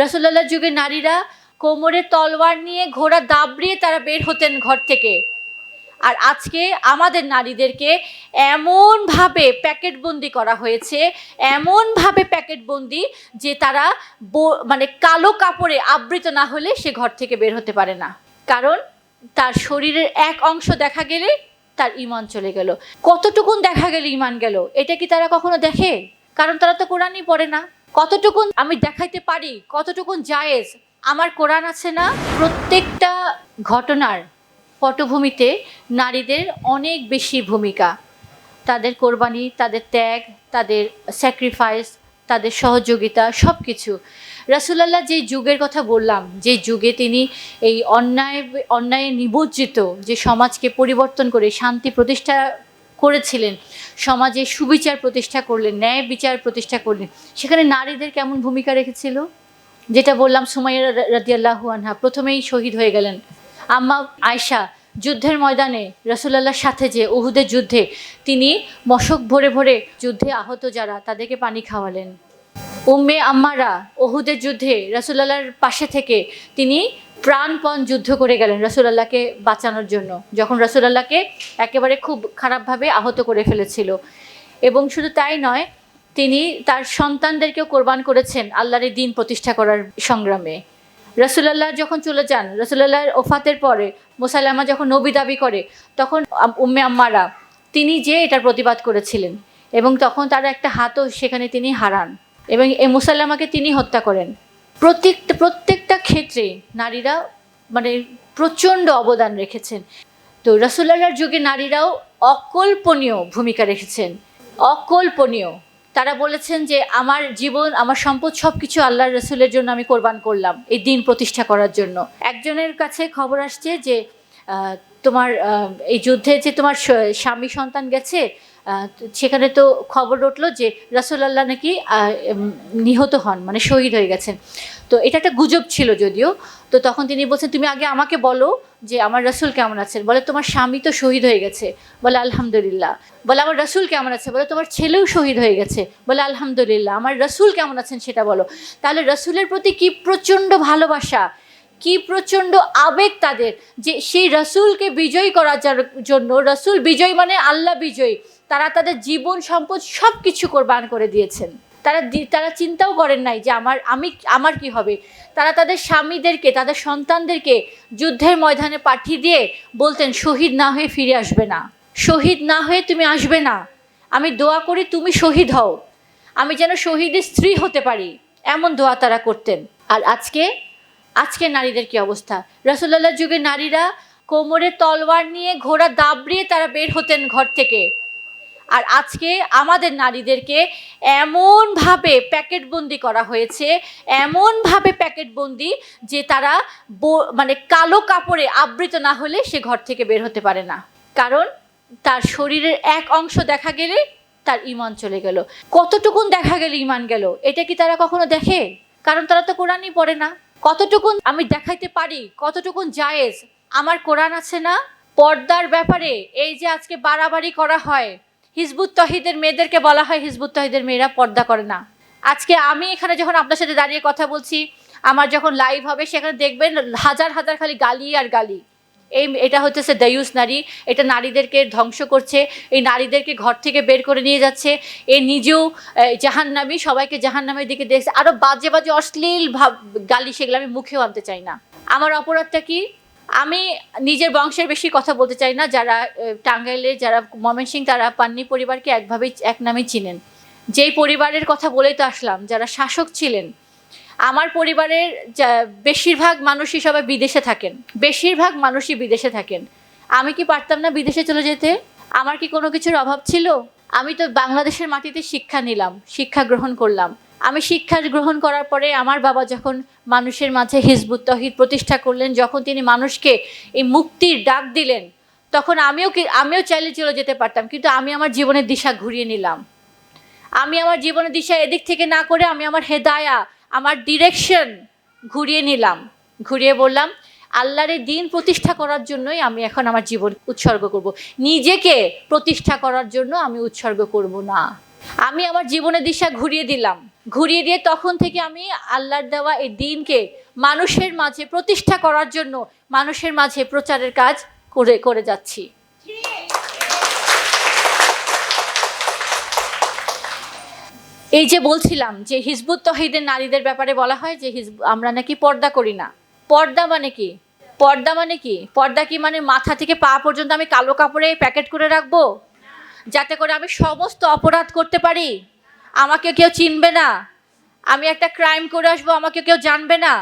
রসুল্লাহ যুগে নারীরা কোমরে তলোয়ার নিয়ে ঘোড়া দাবড়িয়ে তারা বের হতেন ঘর থেকে। আর আজকে আমাদের নারীদেরকে এমনভাবে প্যাকেটবন্দি করা হয়েছে, এমনভাবে প্যাকেটবন্দি যে তারা মানে কালো কাপড়ে আবৃত না হলে সে ঘর থেকে বের হতে পারে না। কারণ তার শরীরের এক অংশ দেখা গেলে তার ইমান চলে গেল। কতটুকুন দেখা গেলে ইমান গেল? এটা কি তারা কখনো দেখে? কারণ তারা তো কোরআনই পড়ে না। কতটুকুন আমি দেখাইতে পারি? কতটুকুন জায়েজ? আমার কোরআন আছে না? প্রত্যেকটা ঘটনার পটভূমিতে নারীদের অনেক বেশি ভূমিকা। তাদের কোরবানি, তাদের ত্যাগ, তাদের স্যাক্রিফাইস তাদের সহযোগিতা সব কিছু রাসুলাল্লাহ যে যুগের কথা বললাম, যে যুগে তিনি এই অন্যায়, অন্যায়ে নিবজ্জিত যে সমাজকে পরিবর্তন করে শান্তি প্রতিষ্ঠা করেছিলেন। সমাজে সুবিচার প্রতিষ্ঠা করলেন, ন্যায় বিচার প্রতিষ্ঠা করলেন। সেখানে নারীদের কেমন ভূমিকা রেখেছিল? যেটা বললাম সুমাইয়া রাদিয়াল্লাহু আনহা। প্রথমেই শহীদ হয়ে গেলেন আম্মা আয়শা। যুদ্ধের ময়দানে রসুলাল্লাহর সাথে যে উহুদের যুদ্ধে তিনি মশক ভরে ভরে যুদ্ধে আহত যারা, তাদেরকে পানি খাওয়ালেন। উম্মে আম্মারা ওহুদের যুদ্ধে রসুলাল্লাহর পাশে থেকে তিনি প্রাণপণ যুদ্ধ করে গেলেন রসুলাল্লাহকে বাঁচানোর জন্য, যখন রসুলাল্লাহকে একেবারে খুব খারাপভাবে আহত করে ফেলেছিল। এবং শুধু তাই নয়, তিনি তার সন্তানদেরকেও কোরবান করেছেন আল্লাহর এই দিন প্রতিষ্ঠা করার সংগ্রামে। রসুলাল্লাহ যখন চলে যান, রসুলাল্লাহর ওফাতের পরে মোসাল্লামা যখন নবী দাবি করে, তখন উম্মে আম্মারা তিনি যে এটার প্রতিবাদ করেছিলেন এবং তখন তার একটা হাতও সেখানে তিনি হারান এবং এই মুসাল্লামাকে তিনি হত্যা করেন। প্রত্যেকটা প্রত্যেকটা ক্ষেত্রে নারীরা মানে প্রচণ্ড অবদান রেখেছেন। তো রসুল্লাহর যুগে নারীরাও অকল্পনীয় ভূমিকা রেখেছেন। অকল্পনীয়। তারা বলেছেন যে, আমার জীবন, আমার সম্পদ সব কিছু আল্লাহ রসুলের জন্য আমি কোরবান করলাম এই দিন প্রতিষ্ঠা করার জন্য। একজনের কাছে খবর আসছে যে তোমার এই যুদ্ধে যে তোমার স্বামী সন্তান গেছে সেখানে তো খবর উঠল যে রাসুলাল্লাহ নাকি নিহত হন মানে শহীদ হয়ে গেছেন। তো এটা একটা গুজব ছিল যদিও। তো তখন তিনি বলছেন, তুমি আগে আমাকে বলো যে আমার রসুল কেমন আছেন। বলে, তোমার স্বামী তো শহীদ হয়ে গেছে। বলে, আলহামদুলিল্লাহ। বলে, আমার রসুল কেমন আছে? বলে, তোমার ছেলেও শহীদ হয়ে গেছে। বলে, আলহামদুলিল্লাহ। আমার রসুল কেমন আছেন সেটা বলো। তাহলে রসুলের প্রতি কি প্রচণ্ড ভালোবাসা, কি প্রচণ্ড আবেগ তাদের যে সেই রসুলকে বিজয়ী করার জন্য, রসুল বিজয় মানে আল্লাহ বিজয়ী। তারা তাদের জীবন সম্পদ সব কিছু কোরবান করে দিয়েছেন। তারা তারা চিন্তাও করেন নাই যে আমার, আমি, আমার কি হবে? তারা তাদের স্বামীদেরকে, তাদের সন্তানদেরকে যুদ্ধের ময়দানে পাঠিয়ে দিয়ে বলতেন, শহীদ না হয়ে ফিরে আসবে না। শহীদ না হয়ে তুমি আসবে না। আমি দোয়া করি তুমি শহীদ হও। আমি যেন শহীদের স্ত্রী হতে পারি। এমন দোয়া তারা করতেন। আর আজকে আজকে নারীদের কি অবস্থা? রসুল্লাহ যুগে নারীরা কোমরে তলোয়ার নিয়ে ঘোড়া দাবড়িয়ে তারা বের হতেন ঘর থেকে। আর আজকে আমাদের নারীদেরকে এমনভাবে প্যাকেটবন্দি করা হয়েছে, এমনভাবে প্যাকেটবন্দি যে তারা মানে কালো কাপড়ে আবৃত না হলে সে ঘর থেকে বের হতে পারে না। কারণ তার শরীরের এক অংশ দেখা গেলে তার ইমান চলে গেল। কতটুকুন দেখা গেলে ইমান গেল, এটা কি তারা কখনো দেখে? কারণ তারা তো কোরআনই পড়ে না। কতটুকুন আমি দেখাইতে পারি? কতটুকুন জায়েজ? আমার কোরআন আছে না? পর্দার ব্যাপারে এই যে আজকে বাড়াবাড়ি করা হয় হিজবুত তহিদের মেয়েদেরকে বলা হয় হিজবুত তহিদের মেয়েরা পর্দা করে না। আজকে আমি এখানে যখন আপনার সাথে দাঁড়িয়ে কথা বলছি, আমার যখন লাইভ হবে, সেখানে দেখবেন হাজার হাজার খালি গালি আর গালি। এই এটা হচ্ছে দায়ুস নারী। এটা নারীদেরকে ধ্বংস করছে। এই নারীদেরকে ঘর থেকে বের করে নিয়ে যাচ্ছে। এ নিজেও জাহান্নামি, সবাইকে জাহান্নামের দিকে দেখছে। আরও বাজে বাজে অশ্লীল ভাব গালি সেগুলো আমি মুখেও আনতে চাই না। আমার অপরাধটা কি? আমি নিজের বংশের বেশি কথা বলতে চাই না। যারা টাঙ্গাইলে যারা ময়মনসিং, তারা পান্নি পরিবারকে একভাবেই এক নামেই চিনেন। যেই পরিবারের কথা বলেই তো আসলাম, যারা শাসক ছিলেন, আমার পরিবারের বেশিরভাগ মানুষই সবাই বিদেশে থাকেন। বেশিরভাগ মানুষই বিদেশে থাকেন। আমি কি পারতাম না বিদেশে চলে যেতে? আমার কি কোনো কিছুর অভাব ছিল? আমি তো বাংলাদেশের মাটিতে শিক্ষা নিলাম, শিক্ষা গ্রহণ করলাম। আমি শিক্ষা গ্রহণ করার পরে আমার বাবা যখন মানুষের মাঝে হিজবুত তহিদ প্রতিষ্ঠা করলেন, যখন তিনি মানুষকে এই মুক্তির ডাক দিলেন, তখন আমিও কি আমিও চাইলে চলে যেতে পারতাম, কিন্তু আমি আমার জীবনের দিশা ঘুরিয়ে নিলাম। আমি আমার জীবনের দিশা এদিক থেকে না করে আমি আমার হেদায়া, আমার ডিরেকশন ঘুরিয়ে নিলাম। ঘুরিয়ে বললাম, আল্লাহর দিন প্রতিষ্ঠা করার জন্যই আমি এখন আমার জীবন উৎসর্গ করব। নিজেকে প্রতিষ্ঠা করার জন্য আমি উৎসর্গ করব না। আমি আমার জীবনের দিশা ঘুরিয়ে দিলাম। ঘুরিয়ে দিয়ে তখন থেকে আমি আল্লাহর দেওয়া এই দিনকে মানুষের মাঝে প্রতিষ্ঠা করার জন্য মানুষের মাঝে প্রচারের কাজ করে করে যাচ্ছি। এই যে বলছিলাম যে হিজবুত তহিদের নারীদের ব্যাপারে বলা হয় যে হিজব আমরা নাকি পর্দা করি না। পর্দা মানে কি? পর্দা মানে কি? পর্দা কি মানে মাথা থেকে পা পর্যন্ত আমি কালো কাপড়ে প্যাকেট করে রাখব? যাতে করে আমি সমস্ত অপরাধ করতে পারি? আমাকে কেউ চিনবে না। আমি একটা ক্রাইম করে আসব, আমাকে কেউ জানবে না।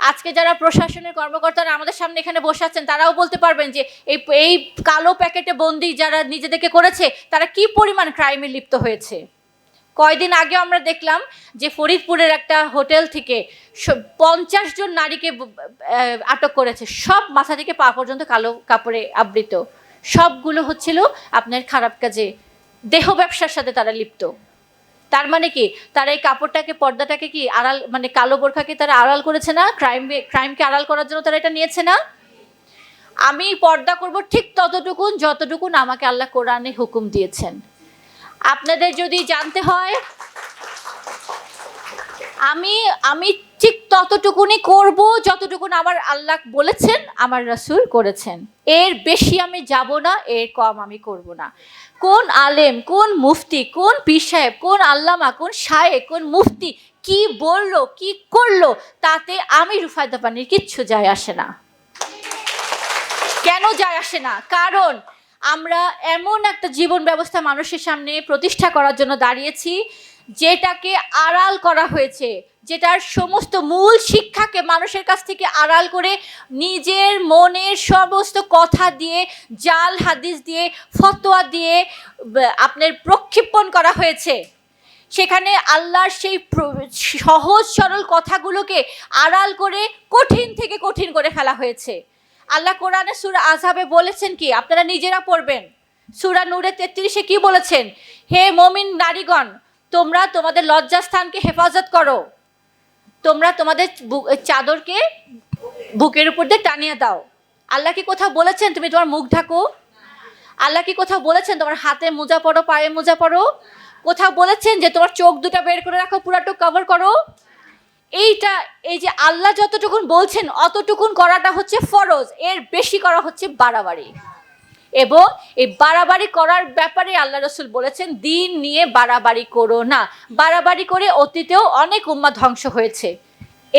আজকে যারা প্রশাসনের কর্মকর্তারা আমাদের সামনে এখানে বসে আছেন, তারাও বলতে পারবেন যে এই এই কালো প্যাকেটে বন্দি যারা নিজেদেরকে করেছে, তারা কি পরিমাণ ক্রাইমে লিপ্ত হয়েছে? কয়দিন আগে আমরা দেখলাম যে ফরিদপুরের একটা হোটেল থেকে পঞ্চাশ জন নারীকে আটক করেছে। সব মাথা থেকে পা পর্যন্ত কালো কাপড়ে আবৃত। সবগুলো হচ্ছিল আপনার খারাপ কাজে। দেহ ব্যবসার সাথে তারা লিপ্ত। তার মানে কি? তারা এই কাপড়টাকে, পর্দাটাকে কি আড়াল মানে কালো বোরখাকে তারা আড়াল করেছে না? ক্রাইম ক্রাইমকে আড়াল করার জন্য তারা এটা নিয়েছে না? আমি পর্দা করব ঠিক ততটুকুন, যতটুকুন আমাকে আল্লাহ কোরআনে হুকুম দিয়েছেন। আপনাদের যদি জানতে হয়, আমি আমি ঠিক ততটুকুনি করব, যতটুকুন আমার আল্লাহ বলেছেন, আমার রাসূল করেছেন। এর বেশি আমি যাব না, এর কম আমি করব না। কোন আলেম, কোন মুফতি, কোন পীর সাহেব, কোন আল্লামা, কোন শায়েক কোন মুফতি কি বলল, কি করল, তাতে আমি রুফায়দা পানির কিচ্ছু যায় আসে না। কেন যায় আসে না? কারণ আমরা এমন একটা জীবন ব্যবস্থা মানুষের সামনে প্রতিষ্ঠা করার জন্য দাঁড়িয়েছি যেটাকে আড়াল করা হয়েছে, যেটার সমস্ত মূল শিক্ষাকে মানুষের কাছ থেকে আড়াল করে নিজের মনের সমস্ত কথা দিয়ে, জাল হাদিস দিয়ে, ফতোয়া দিয়ে আপনার প্রক্ষেপণ করা হয়েছে। সেখানে আল্লাহর সেই সহজ সরল কথাগুলোকে আড়াল করে কঠিন থেকে কঠিন করে ফেলা হয়েছে। আল্লাহ কোরআনে সুরা আজহাবে বলেছেন কি? আপনারা নিজেরা পড়বেন। সুরা নূরে তেত্রিশে কি বলেছেন? হে মমিন নারীগণ তোমরা তোমাদের লজ্জাস্থানকে হেফাজত করো। তোমরা তোমাদের চাদরকে বুকের উপর দিয়ে টানিয়ে দাও। আল্লাহ কি কোথাও বলেছেন তুমি তোমার মুখ ঢাকো? আল্লাহ কি কোথাও বলেছেন তোমার হাতে মোজা পড়ো পায়ে মোজা পড়ো কোথাও বলেছেন যে তোমার চোখ দুটো বের করে রাখো, পুরাটো কভার করো? এইটা, এই যে আল্লাহ যতটুকুন বলছেন, অতটুকুন করাটা হচ্ছে ফরজ। এর বেশি করা হচ্ছে বাড়াবাড়ি। এবং এই বাড়াবাড়ি করার ব্যাপারে আল্লাহ রসুল বলেছেন, দিন নিয়ে বাড়াবাড়ি করো না। বাড়াবাড়ি করে অতীতেও অনেক উম্মা ধ্বংস হয়েছে।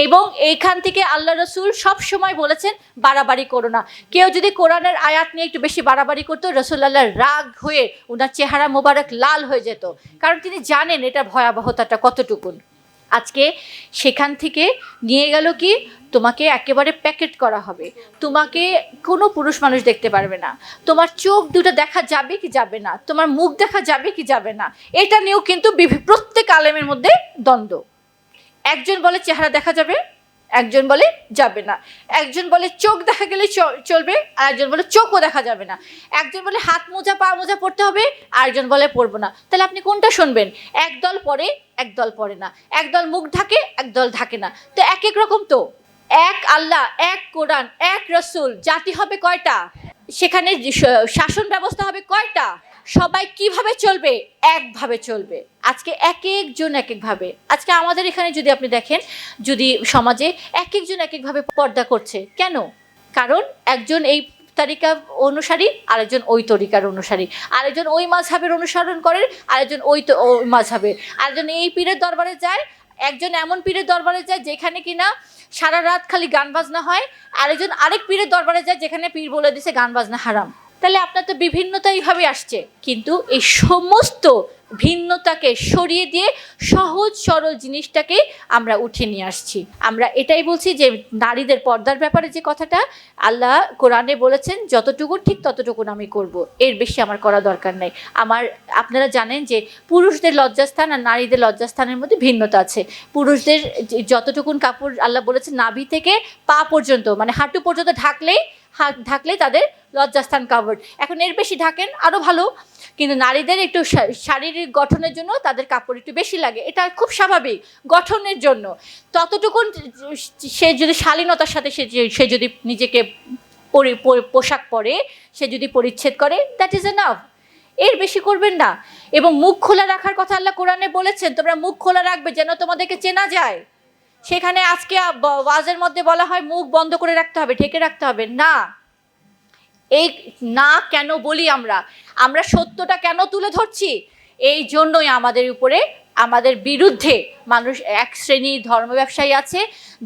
এবং এইখান থেকে আল্লাহ রসুল সব সময় বলেছেন, বাড়াবাড়ি করো না। কেউ যদি কোরআনের আয়াত নিয়ে একটু বেশি বাড়াবাড়ি করতো রসুল আল্লাহ রাগ হয়ে ওনার চেহারা মোবারক লাল হয়ে যেত। কারণ তিনি জানেন এটা ভয়াবহতাটা কতটুকুন। আজকে সেখান থেকে নিয়ে গেল কি? তোমাকে একেবারে প্যাকেট করা হবে। তোমাকে কোনো পুরুষ মানুষ দেখতে পারবে না। তোমার চোখ দুটো দেখা যাবে কি যাবে না? তোমার মুখ দেখা যাবে কি যাবে না? এটা নিয়েও কিন্তু প্রত্যেক আলেমের মধ্যে দ্বন্দ্ব। একজন বলে চেহারা দেখা যাবে একজন বলে যাবে না। একজন বলে চোখ দেখা গেলে চলবে, আর একজন বলে চোখও দেখা যাবে না। একজন বলে হাত মোজা, পা মোজা পড়তে হবে, আর একজন বলে পড়ব না। তাহলে আপনি কোনটা শুনবেন? একদল পরে একদল পড়ে না। একদল মুখ ঢাকে একদল ঢাকে না। তো এক এক রকম তো। এক আল্লাহ, এক কোরআন, এক রসুল। জাতি হবে কয়টা? সেখানে শাসন ব্যবস্থা হবে কয়টা? সবাই কীভাবে চলবে? একভাবে চলবে। আজকে এক একজন এক একভাবে আজকে আমাদের এখানে যদি আপনি দেখেন, যদি সমাজে এক একজন এক একভাবে পর্দা করছে, কেন? কারণ একজন এই তারিকা অনুসারী, আরেকজন ওই তরিকার অনুসারী। আরেকজন ওই মাঝহাবের অনুসরণ করেন আরেকজন ওই তো, ওই মাঝহাবের। আরেকজন এই পীরের দরবারে যায়, একজন এমন পীরের দরবারে যায় যেখানে কিনা সারা রাত খালি গান বাজনা হয়, আরেকজন আরেক পীরের দরবারে যায় যেখানে পীর বলে দিছে গান বাজনা হারাম। তাহলে আপনার তো বিভিন্নতা এইভাবে আসছে। কিন্তু এই সমস্ত ভিন্নতাকে সরিয়ে দিয়ে সহজ সরল জিনিসটাকে আমরা উঠে নিয়ে আসছি। আমরা এটাই বলছি যে নারীদের পর্দার ব্যাপারে যে কথাটা, আল্লাহ কোরআনে বলেছেন, যতটুকু ঠিক ততটুকুন আমি করব। এর বেশি আমার করা দরকার নেই। আমার, আপনারা জানেন যে পুরুষদের লজ্জাস্থান আর নারীদের লজ্জাস্থানের মধ্যে ভিন্নতা আছে। পুরুষদের যতটুকুন কাপড় আল্লাহ বলেছেন, নাভি থেকে পা পর্যন্ত মানে হাঁটু পর্যন্ত ঢাকলেই হাত ঢাকলেই তাদের লজ্জাস্থান কাভার্ড এখন এর বেশি ঢাকেন আরও ভালো, কিন্তু নারীদের একটু শারীরিক গঠনের জন্য তাদের কাপড় একটু বেশি লাগে। এটা খুব স্বাভাবিক গঠনের জন্য। ততটুকুন সে যদি শালীনতার সাথে সে সে যদি নিজেকে পরি- পোশাক পরে, সে যদি পরিচ্ছেদ করে দ্যাট ইজ এনাফ এর বেশি করবেন না। এবং মুখ খোলা রাখার কথা আল্লাহ কোরআনে বলেছেন, তোমরা মুখ খোলা রাখবে যেন তোমাদেরকে চেনা যায়। সেখানে আজকে ওয়াজের মধ্যে বলা হয় মুখ বন্ধ করে রাখতে হবে, ঢেকে রাখতে হবে। না। এই না কেন বলি আমরা? আমরা সত্যটা কেন তুলে ধরছি? এই জন্যই আমাদের উপরে আমাদের বিরুদ্ধে মানুষ এক শ্রেণির ধর্ম ব্যবসায়ী আছে,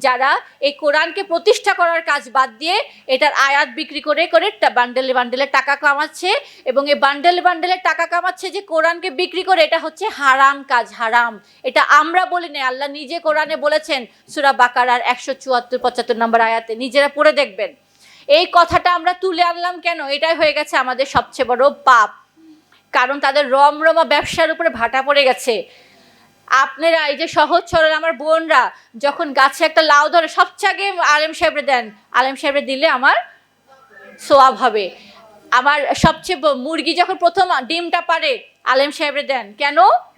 যারা এই কোরআনকে প্রতিষ্ঠা করার কাজ বাদ দিয়ে এটার আয়াত বিক্রি করে করে বান্ডেলে বান্ডেলে টাকা কামাচ্ছে এবং এই বান্ডেলে বান্ডেলে টাকা কামাচ্ছে যে কোরআনকে বিক্রি করে এটা হচ্ছে হারাম কাজ, হারাম। এটা আমরা বলি না আল্লাহ নিজে কোরআনে বলেছেন, সুরা বাকারার একশো চুয়াত্তর, পঁচাত্তর নম্বর আয়াতে, নিজেরা পড়ে দেখবেন। এই কথাটা আমরা তুলে আনলাম কেন? এটাই হয়ে গেছে আমাদের সবচেয়ে বড় পাপ। কারণ তাদের রমরমা ব্যবসার উপরে ভাটা পড়ে গেছে। আপনারা এই যে সহজ সরল আমার বোনরা যখন গাছে একটা লাউ ধরে, সবচেয়ে আগে আলেম সাহেবরে দেন। আলেম সাহেবরে দিলে আমার সোয়াব হবে। আমার সবচেয়ে মুরগি যখন প্রথম ডিমটা পারে, আলেম সাহেবরে দেন। কেন?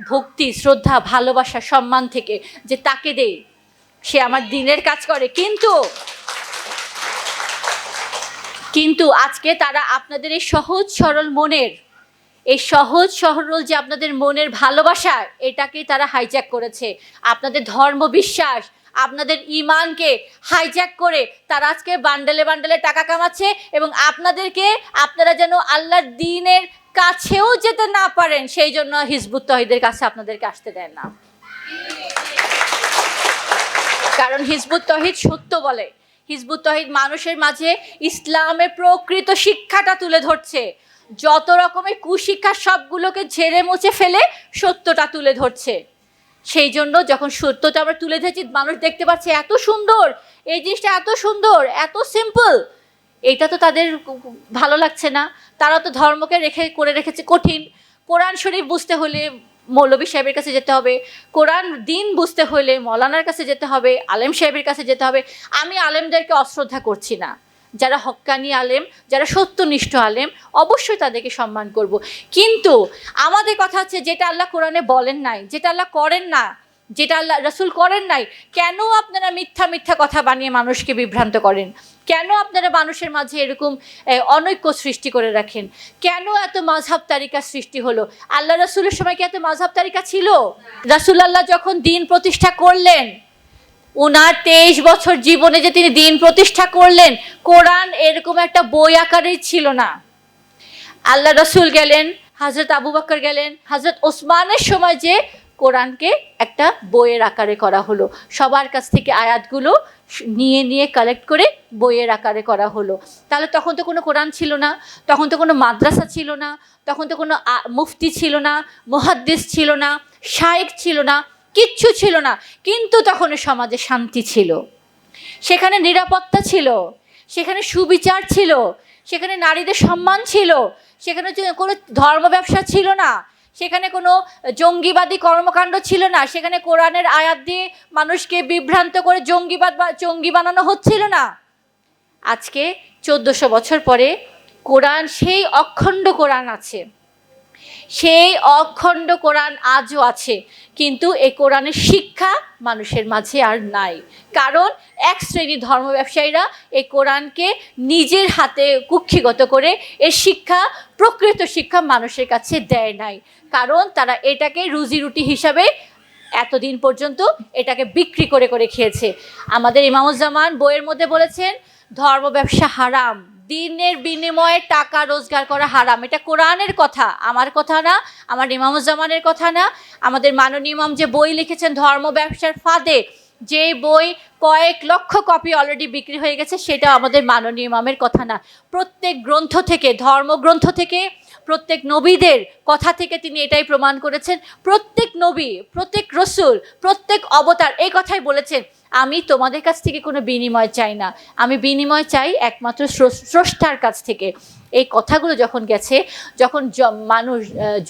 ভক্তি, শ্রদ্ধা, ভালোবাসা, সম্মান থেকে যে তাকে দেই। সে আমার দিনের কাজ করে। কিন্তু কিন্তু আজকে তারা আপনাদের এই সহজ সরল মনের এই সহজ সরল যে আপনাদের মনের ভালোবাসা, এটাকেই তারা হাইজ্যাক করেছে। আপনাদের ধর্ম বিশ্বাস, আপনাদের ইমানকে হাইজ্যাক করে তারা আজকে বান্ডেলে বান্ডেলে টাকা কামাচ্ছে এবং আপনাদেরকে আপনারা যেন আল্লাহর দিনের কাছেও যেতে না পারেন, সেই জন্য হিজবুত তহিদের কাছে আপনাদেরকে আসতে দেন না। কারণ হিজবুত তহিদ সত্য বলে। হিজবুত তহিদ মানুষের মাঝে ইসলামের প্রকৃত শিক্ষাটা তুলে ধরছে। যত রকমের কুশিক্ষা সবগুলোকে ঝেড়ে মুছে ফেলে সত্যটা তুলে ধরছে। সেই জন্য যখন সত্যটা আমরা তুলে ধরেছি, মানুষ দেখতে পাচ্ছে এত সুন্দর, এই জিনিসটা এত সুন্দর, এত সিম্পল এটা তো তাদের ভালো লাগছে না। তারা তো ধর্মকে রেখে, করে রেখেছে কঠিন। কোরআন শরীফ বুঝতে হলে মৌলবী সাহেবের কাছে যেতে হবে, কোরআন দিন বুঝতে হলে মৌলানার কাছে যেতে হবে, আলেম সাহেবের কাছে যেতে হবে। আমি আলেমদেরকে অশ্রদ্ধা করছি না। যারা হক্কানি আলেম, যারা সত্যনিষ্ঠ আলেম, অবশ্যই তাদেরকে সম্মান করব। কিন্তু আমাদের কথা হচ্ছে যেটা আল্লাহ কোরআনে বলেন নাই, যেটা আল্লাহ করেন না, যেটা আল্লাহ রসুল করেন নাই, কেন আপনারা মিথ্যা মিথ্যা কথা বানিয়ে মানুষকে বিভ্রান্ত করেন? কেন আপনারা মানুষের মাঝে এরকম অনৈক্য সৃষ্টি করে রাখেন? কেন এত মাঝহাব তালিকা সৃষ্টি হলো? আল্লাহ রসুলের সময় কি এত মাঝহাব তালিকা ছিল? রাসুল আল্লাহ যখন দিন প্রতিষ্ঠা করলেন ওনার তেইশ বছর জীবনে যে তিনি দিন প্রতিষ্ঠা করলেন, কোরআন এরকম একটা বই আকারেই ছিল না। আল্লাহ রসুল গেলেন, হাজরত আবু বকর গেলেন, হাজরত ওসমানের সময় যে কোরআনকে একটা বইয়ের আকারে করা হলো। সবার কাছ থেকে আয়াতগুলো নিয়ে নিয়ে কালেক্ট করে বইয়ের আকারে করা হলো। তাহলে তখন তো কোনো কোরআন ছিল না, তখন তো কোনো মাদ্রাসা ছিল না, তখন তো কোনো মুফতি ছিল না, মুহাদ্দিস ছিল না শায়েক ছিল না। কিচ্ছু ছিল না। কিন্তু তখন সমাজে শান্তি ছিল। সেখানে নিরাপত্তা ছিল। সেখানে সুবিচার ছিল। সেখানে নারীদের সম্মান ছিল। সেখানে কোনো ধর্ম ব্যবসা ছিল না। সেখানে কোনো জঙ্গিবাদী কর্মকাণ্ড ছিল না। সেখানে কোরআনের আয়াত দিয়ে মানুষকে বিভ্রান্ত করে জঙ্গিবাদ বা জঙ্গি বানানো হচ্ছিল না। আজকে চোদ্দোশো বছর পরে কোরআন সেই অখণ্ড কোরআন আছে। সেই অখণ্ড কোরআন আজও আছে, কিন্তু এই কোরআনের শিক্ষা মানুষের মাঝে আর নাই। কারণ এক শ্রেণির ধর্ম ব্যবসায়ীরা এই কোরআনকে নিজের হাতে কুক্ষিগত করে এর শিক্ষা, প্রকৃত শিক্ষা মানুষের কাছে দেয় নাই। কারণ তারা এটাকে রুজি রুটি হিসাবে এতদিন পর্যন্ত এটাকে বিক্রি করে করে খেয়েছে। আমাদের ইমামুজ্জামান বইয়ের মধ্যে বলেছেন, ধর্ম ব্যবসা হারাম। দিনের বিনিময়ে টাকা রোজগার করা হারাম। এটা কোরআনের কথা, আমার কথা না, আমার ইমামুজ্জামানের কথা না। আমাদের মাননীয় ইমাম যে বই লিখেছেন, ধর্ম ব্যবসার ফাঁদে যে বই কয়েক লক্ষ কপি অলরেডি বিক্রি হয়ে গেছে, সেটা আমাদের মাননীয় ইমামের কথা না। প্রত্যেক গ্রন্থ থেকে, ধর্মগ্রন্থ থেকে প্রত্যেক নবীদের কথা থেকে তিনি এটাই প্রমাণ করেছেন। প্রত্যেক নবী, প্রত্যেক রসুল, প্রত্যেক অবতার এই কথাই বলেছেন, আমি তোমাদের কাছ থেকে কোনো বিনিময় চাই না। আমি বিনিময় চাই একমাত্র স্রষ্টার কাছ থেকে। এই কথাগুলো যখন গেছে, যখন মানুষ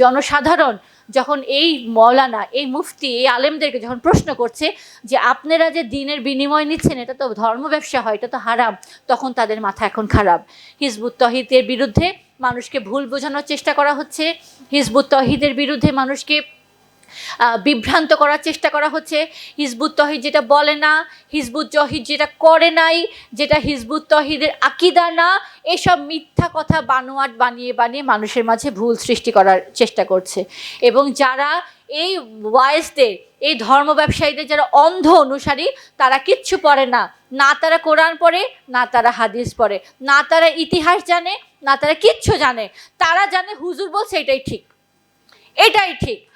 জনসাধারণ যখন এই মৌলানা, এই মুফতি, এই আলেমদেরকে যখন প্রশ্ন করছে যে, আপনারা যে দিনের বিনিময় নিচ্ছেন, এটা তো ধর্ম ব্যবসা হয়, এটা তো হারাম। তখন তাদের মাথা এখন খারাপ। হিজবুত তহিদের বিরুদ্ধে মানুষকে ভুল বোঝানোর চেষ্টা করা হচ্ছে। হিজবুত তহিদের বিরুদ্ধে মানুষকে বিভ্রান্ত করার চেষ্টা করা হচ্ছে। হিজবুত তহিদ যেটা বলে না, হিজবুত তহিদ যেটা করে নাই, যেটা হিজবুত তহিদের আকিদা না, এসব মিথ্যা কথা বানোয়াট বানিয়ে বানিয়ে মানুষের মাঝে ভুল সৃষ্টি করার চেষ্টা করছে। এবং যারা এই ওয়াইসদের এই ধর্ম ব্যবসায়ীদের যারা অন্ধ অনুসারী, তারা কিচ্ছু পড়ে না। না তারা কোরআন পড়ে, না তারা হাদিস পড়ে। না তারা ইতিহাস জানে, না তারা কিচ্ছু জানে। তারা জানে হুজুর বলছে এটাই ঠিক। এটাই ঠিক।